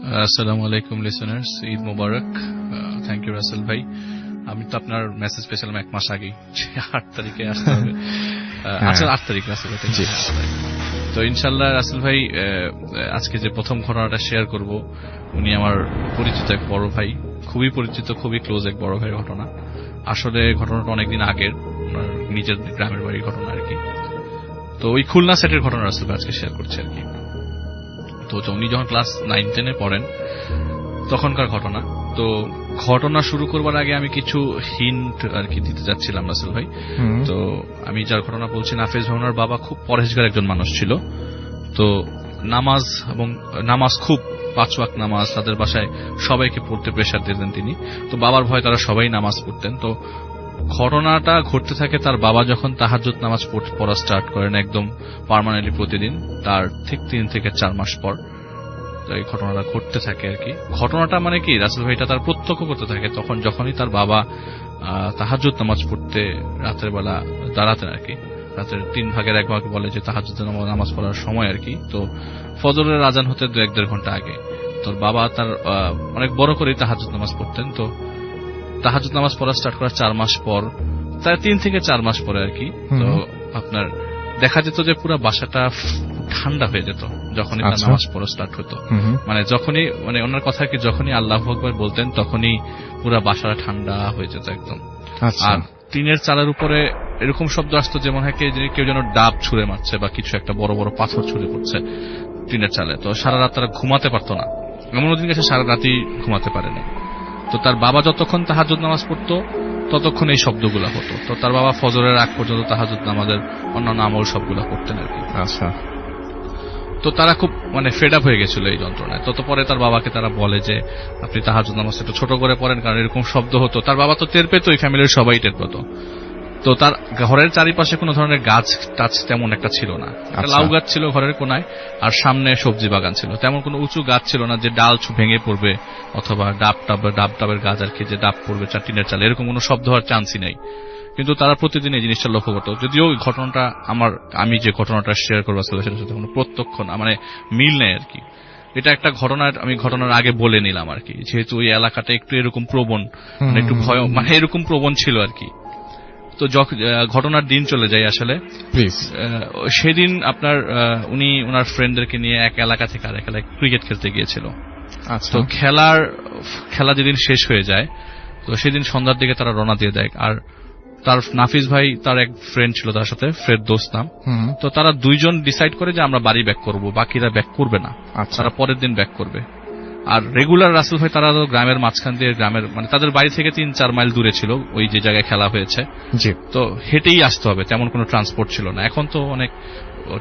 আসসালামু আলাইকুম listeners Eid Mubarak thank you Rasel ভাই আমি তো আপনার মেসেজ পেয়েছিলাম এক মাস আগেই। আট তারিখে আসতে হবে। আচ্ছা আট তারিখ রাসেল ভাই তারিখ। তো ইনশাল্লাহ রাসেল ভাই আজকে যে প্রথম ঘটনাটা শেয়ার করব উনি আমার পরিচিত এক বড় ভাই। খুবই পরিচিত খুবই ক্লোজ এক বড় ভাইয়ের ঘটনা। আসলে ঘটনাটা অনেকদিন আগের নিজের গ্রামের বাড়ির ঘটনা আর কি। তো ওই খুলনা সেটের ঘটনা রাসেল ভাই আজকে শেয়ার করছে আর কি। তো উনি যখন ক্লাস নাইন টেনে পড়েন তখনকার ঘটনা। তো ঘটনা শুরু করবার আগে আমি কিছু হিন্ট আর কি দিতে যাচ্ছিলাম রাসেল ভাই। তো আমি যার ঘটনা বলছি নাফেজ ভাবনার বাবা খুব পরহেজগার একজন মানুষ ছিল। তো নামাজ এবং নামাজ খুব পাঁচ ওয়াক্ত নামাজ তাদের বাসায় সবাইকে পড়তে প্রেশার দিতেন তিনি। তো বাবার ভয় তারা সবাই নামাজ পড়তেন। তো ঘটনাটা ঘটতে থাকে তার বাবা যখন তাহাজ্জুদ নামাজ পড়- স্টার্ট করেন একদম পার্মানেন্টলি প্রতিদিন, তার ঠিক তিন থেকে চার মাস পর। এই ঘটনাটা ঘটতে থাকে আর কি। ঘটনাটা মানে কি? রাসেল ভাইটা তার প্রত্যক্ষ করতে থাকে, তখন যখনই তার বাবা তাহাজুদ নামাজ পড়তে রাতের বেলা দাঁড়াতেন আর কি। রাতের তিন ভাগের এক ভাগ বলে যে তাহাজুদ নামাজ পড়ার সময় আর কি। তো ফজরের আজান হতে দু এক দেড় ঘণ্টা আগে। তোর বাবা তার অনেক বড় করেই তাহাজুদ নামাজ পড়তেন। তো তাহাজুদ নামাজ পড়া স্টার্ট করার চার মাস পর তার তিন থেকে চার মাস পরে আর কি তো আপনার দেখা যেত যে পুরো বাসাটা ঠান্ডা হয়ে যেত যখনই তার আচ্ছা। নামাজ পড়া স্টার্ট হতো। মানে যখনই মানে ওনার কথা কি যখনই আল্লাহ আকবর বলতেন তখনই পুরো বাসাটা ঠান্ডা হয়ে যেত একদম। আচ্ছা। আর টিনের চালের উপরে এরকম শব্দ আসতো যে মনে হয় যে কেউ যেন ডাব ছুঁড়ে মারছে বা কিছু একটা বড় বড় পাথর ছুঁড়ে পড়ছে টিনের চালে। তো সারা রাত তারা ঘুমাতে পারতো না। এমন দিন গেছে সারা রাতই ঘুমাতে পারেনি। তো তার বাবা যতক্ষণ তাহাজুদ নামাজ পড়তো ততক্ষণ এই শব্দগুলো হতো। তো তার বাবা ফজরের আগ পর্যন্ত তাহাজুদ নামাজের অন্যান্য আমল সবগুলো করতেন আর কি। আচ্ছা। তো তারা খুব মানে ফেড আপ হয়ে গেছিল এই যন্ত্রণায়। তত পরে তার বাবাকে তারা বলে যে আপনি তাহাজুদ নামাজ একটু ছোট করে পড়েন কারণ এরকম শব্দ হতো। তার বাবা তো টের পেতো ওই ফ্যামিলির সবাই টের পেত। তো তার ঘরের চারিপাশে কোনো ধরনের গাছ টাছ তেমন একটা ছিল না। আচ্ছা। লাউ গাছ ছিল ঘরের কোনায় আর সামনে সবজি বাগান ছিল। তেমন কোনো উঁচু গাছ ছিল না যে ডাল ছু ভেঙে পড়বে অথবা ডাব টাব ডাব টাবের গাছ আর কি যে ডাব পড়বে চার টিনের চাল। এরকম কোনো শব্দ হওয়ার চান্সই নেই। কিন্তু তারা প্রতিদিন এই জিনিসটা লক্ষ্য করতো। যদিও ওই ঘটনাটা আমার আমি যে ঘটনাটা শেয়ার করব আসলে সেটার সাথে কোনো প্রত্যক্ষ না মানে মিল নেই আর কি। এটা একটা ঘটনার আমি ঘটনার আগে বলে নিলাম আর কি। যেহেতু ওই এলাকাটা একটু এরকম প্রবণ মানে একটু ভয় মানে এরকম প্রবণ ছিল আর কি। তো ঘটনার দিন চলে যায় আসলে। প্লিজ সেদিন আপনার উনি ওনার ফ্রেন্ডদেরকে নিয়ে এক এলাকা থেকে আরেক এলাকায় ক্রিকেট খেলতে গিয়েছিল। আচ্ছা। তো খেলার খেলা যেদিন শেষ হয়ে যায় তো সেদিন সন্ধ্যার দিকে তারা রওনা দিয়ে দেয়। আর তার নাফিস ভাই তার এক ফ্রেন্ড ছিল তার সাথে ফ্রেড দোস্ত নাম। তো তারা দুইজন ডিসাইড করে যে আমরা বাড়ি ব্যাক করব বাকিরা ব্যাক করবে না। আচ্ছা। তারা পরের দিন ব্যাক করবে। আর রেগুলার রাসেল ভাই তারা তো গ্রামের মাঝখান দিয়ে গ্রামের মানে তাদের বাড়ি থেকে তিন চার মাইল দূরে ছিল ওই যে জায়গায় খেলা হয়েছে। জি। তো হেঁটেই আসতে হবে তেমন কোনো ট্রান্সপোর্ট ছিল না। এখন তো অনেক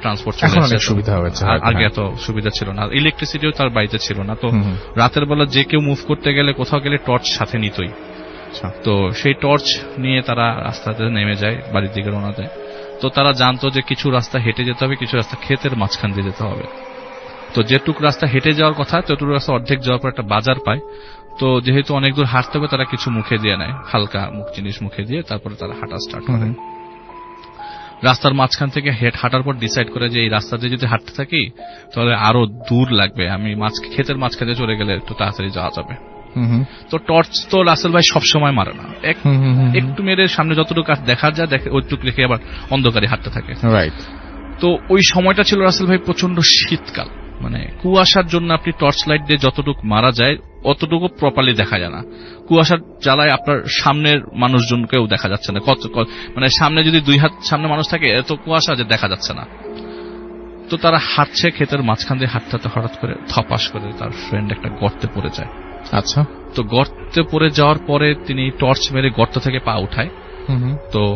ট্রান্সপোর্ট এখন অনেক সুবিধা হয়েছে, হ্যাঁ। আগে এত সুবিধা ছিল না। ইলেকট্রিসিটিও তার বাড়িতে ছিল না। তো। রাতের বেলা যে কেউ মুভ করতে গেলে কোথাও গেলে টর্চ সাথে নিতই। আচ্ছা। তো সেই টর্চ নিয়ে তারা রাস্তাতে নেমে যায় বাড়ির দিকে রওনা দেয়। তো তারা জানতো যে কিছু রাস্তা হেঁটে যেতে হবে কিছু রাস্তা ক্ষেতের মাঝখান দিয়ে যেতে হবে। তো যেটুক রাস্তা হেঁটে যাওয়ার কথা ততটুকু রাস্তা অর্ধেক যাওয়ার পর একটা বাজার পায়। তো যেহেতু অনেক দূর হাঁটতে হবে তারা কিছু মুখে দিয়ে নেয়। হালকা মুখ জিনিস মুখে দিয়ে তারপরে তারা হাঁটা স্টার্ট করে। রাস্তার মাঝখান থেকে হেঁট হাঁটার পর ডিসাইড করে যে এই রাস্তা দিয়ে যদি হাঁটতে থাকি তাহলে আরও দূর লাগবে। আমি মাঝ ক্ষেতের মাঝখানে চলে গেলে একটু তাড়াতাড়ি যাওয়া যাবে। তো টর্চ তো রাসেল ভাই সবসময় মারে না। একটু মেরে সামনে যতটুকু কাজ দেখা যায় দেখে ওইটুকু রেখে আবার অন্ধকারে হাঁটতে থাকে। রাইট তো ওই সময়টা ছিল রাসেল ভাই প্রচণ্ড শীতকাল। মানে কুয়াশার জন্য আপনি টর্চ লাইট দিয়ে যতটুকু মারা যায় অতটুকু প্রপারলি দেখা যায় না। কুয়াশার জ্বালায় আপনার সামনের মানুষজনকেও দেখা যাচ্ছে না। কত মানে সামনে যদি দুই হাত সামনে মানুষ থাকে এত কুয়াশা যে দেখা যাচ্ছে না। তো তারা হাঁটছে ক্ষেতের মাঝখান দিয়ে হাঁটতে হঠাৎ করে থপাস করে তার ফ্রেন্ড একটা গর্তে পড়ে যায়। আচ্ছা। তো গর্তে পড়ে যাওয়ার পরে তিনি টর্চ মেরে গর্ত থেকে পা উঠায়। তো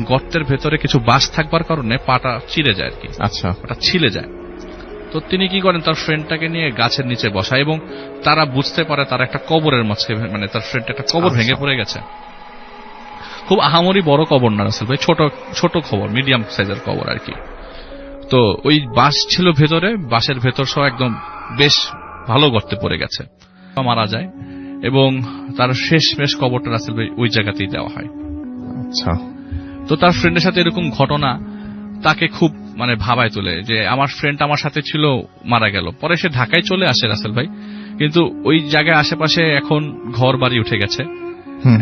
গর্তের ভেতরে কিছু বাস থাকবার কারণে পাটা চিড়ে যায় আর কি। আচ্ছা। পাটা ছিলে যায়। তো তিনি কি করেন? তার ফ্রেন্ডটাকে নিয়ে গাছের নিচে বসায় এবং তারা বুঝতে পারে তার একটা কবরের মাঝে মানে তার ফ্রেন্ড একটা কবর আচ্ছা। ভেঙে পড়ে গেছে। খুব আহামরি বড় কবর না রাসেল ভাই। ছোট ছোট খবর মিডিয়াম সাইজের কবর আর কি। তো ওই বাস ছিল ভেতরে বাসের ভেতর সহ একদম বেশ ভালো গর্তে পড়ে গেছে। মারা যায় এবং তার শেষ মেশ কবরটা রাসেল ভাই ওই জায়গাতেই দেওয়া হয়। আচ্ছা। তো তার ফ্রেন্ডের সাথে এরকম ঘটনা তাকে খুব মানে ভাবায় তোলে যে আমার ফ্রেন্ড আমার সাথে ছিল মারা গেল। পরে সে ঢাকায় চলে আসে রাসেল ভাই। কিন্তু ওই জায়গায় আশেপাশে এখন ঘর বাড়ি উঠে গেছে।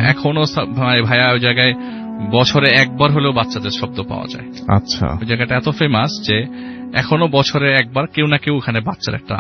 এখনও ভাই- ভাইয়া ওই জায়গায় বছরে একবার হলেও বাচ্চাদের শব্দ পাওয়া যায়। আচ্ছা। ওই জায়গাটা এত ফেমাস যে এখনও বছরে একবার কেউ না কেউ ওখানে বাচ্চার একটা